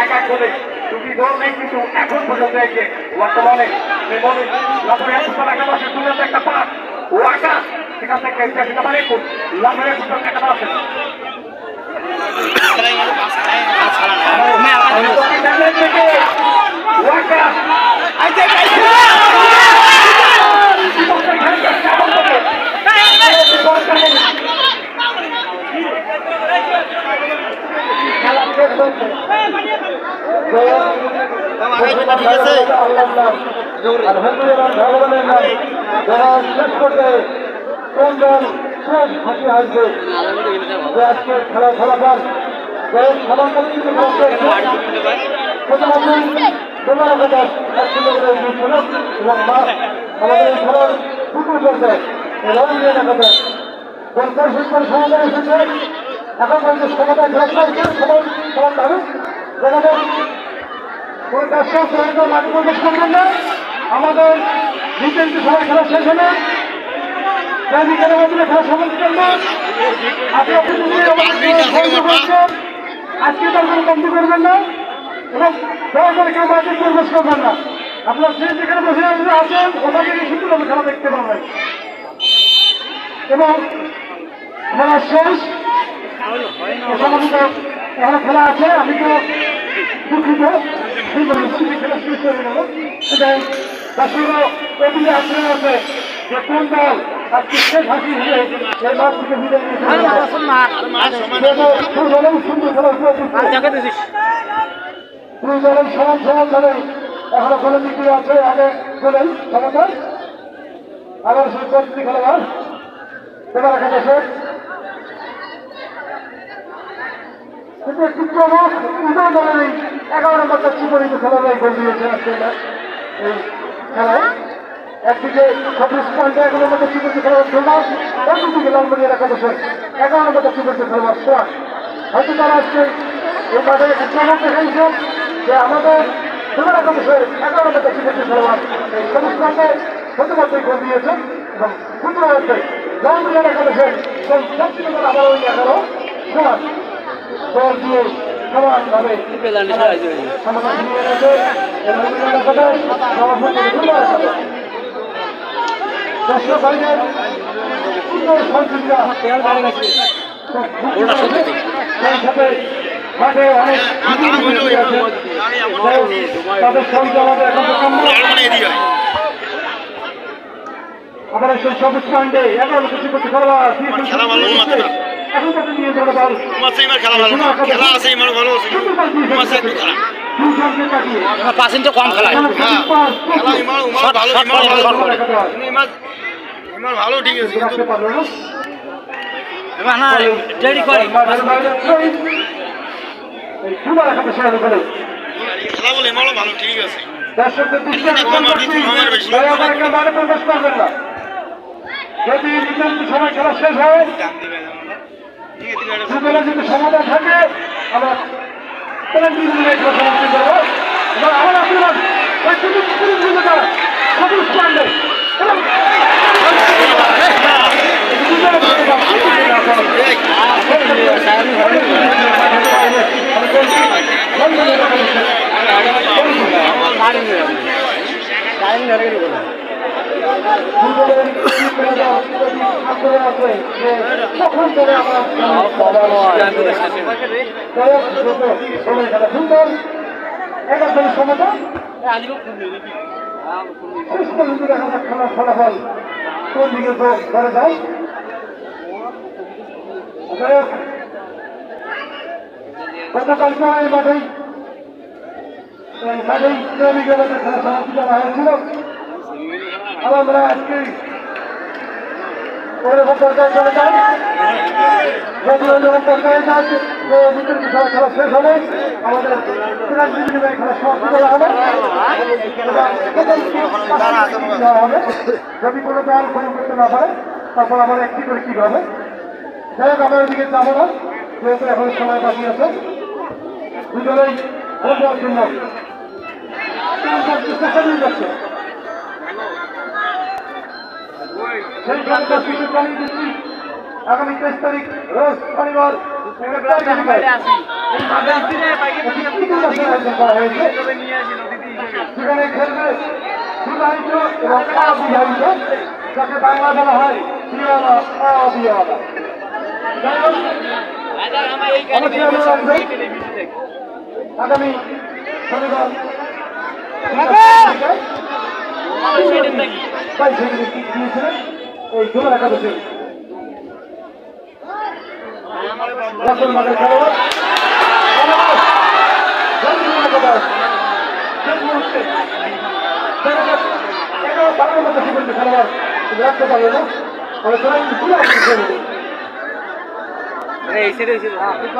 এক এক করে দুটি দল নেই কিন্তু এখন পর্যন্ত এগিয়ে বর্তমানে মেমোরি লাভের একশো একাদশে তুলে একটা পাস ও আকাশ সেখান থেকে সেটা মানে লাভের একশো একাদশে আলহামদুলিল্লাহ ভগবানের নাম যারা শেষ করবে কোন দল শেষ হাসি আসবে যে আজকে খেলা সমাধান এখন পর্যন্ত সমাধান শেষ হয়েছে সবাই সমান ভাবে দর্শক মাঠে প্রবেশ করবেন না। আমাদের বিকেলটি সবাই খেলা শেষ হলে বিকেলের মধ্যে খেলা সমাপ্ত করব। আজকে তার কোনো কমতি করবেন না এবং দয়া করে কেউ মাঠে প্রবেশ করবেন না। আপনার যে যেখানে বসে আছেন ওটাকে সুন্দরভাবে খেলা দেখতে পাবেন। এবং খেলা শেষ। এখানে খেলা আছে। আমি তো দুঃখিত। সেই জন্য খেলা। শেষ করে আছে যে কোন দল আজকে শেষ হাসি হয়ে এই মাঠ আছে আগে গোলেই সমাধান আবার সেই খেলোয়াড় এবার এখানে শেষ। কিন্তু প্রমুখ উদয় দলের এগারো গোল দিয়েছে আজকে এই একদিকে সতীশ পান্ডে এগারো নম্বরটা চিপরিতে খেলোয়াড় জোনাস অন্যদিকে লালমনি একাদশের এগারো নম্বরটা চিপরিতে খেলোয়াড় সোয়াস হয়তো তারা আজকে এই মাঠে প্রমুখ যে আমাদের জোনার একাদশের এগারো নম্বরটা চিপরিতে খেলোয়াড় এই সতীশ পান্ডে প্রতিমধ্যেই গোল দিয়েছেন এবং সুন্দর হচ্ছে লালমনি একাদশের সেই সবচেয়ে আবার ওই এগারো সোয়াস দল দিয়ে সমানভাবে সমাধান নিয়ে গেছে এবং বিভিন্ন কথায় সভাপতি ধন্যবাদ দর্শক ভাইদের সুন্দর সহযোগিতা সেই সাথে মাঠে অনেক তাদের সঙ্গে আমাদের এখন আমাদের সেই সবুজ কাণ্ডে এগারো কিছু করতে খেলোয়াড় পার্সেন্ট কম খেলায় ভালো ঠিক আছে দেরি করি খেলা বলে ইমারও ভালো ঠিক আছে যদি নির্ধারিত সময় খেলা শেষ হয় সুতরাং যদি সমাধান থাকে আমরা এবার আমার আপনার ওই সুন্দর যাক খেলার ফলাফল কোন দিকে তো ধরে যায় এই মাঠেই মাঠেই খেলা সমাপ্তি হয়েছিল আমরা পর্যায়ে খেলা খেলা শেষ হবে আমাদের যদি কোনো দল ফোন করতে না পারে তারপর আবার একটি করে কি হবে যাই হোক আমরা ওইদিকে যাব না যেহেতু এখন সময় বাকি আছে দুজনেই ভোট দেওয়ার জন্য যাচ্ছে আগামী তেইশ তারিখ রোজ শনিবার সেখানে খেলবে যাকে বাংলা বলা হয় আমরা রাখবেন। আগামী শনিবার তাই সেগুলি দিয়েছিলেন এই জোর একাদশী দশের মাঠে খেলোয়াড় খেলোয়াড় রাখতে পারবে না তবে আসতে খেলবে এই সেটাই ছিল হ্যাঁ ঠিক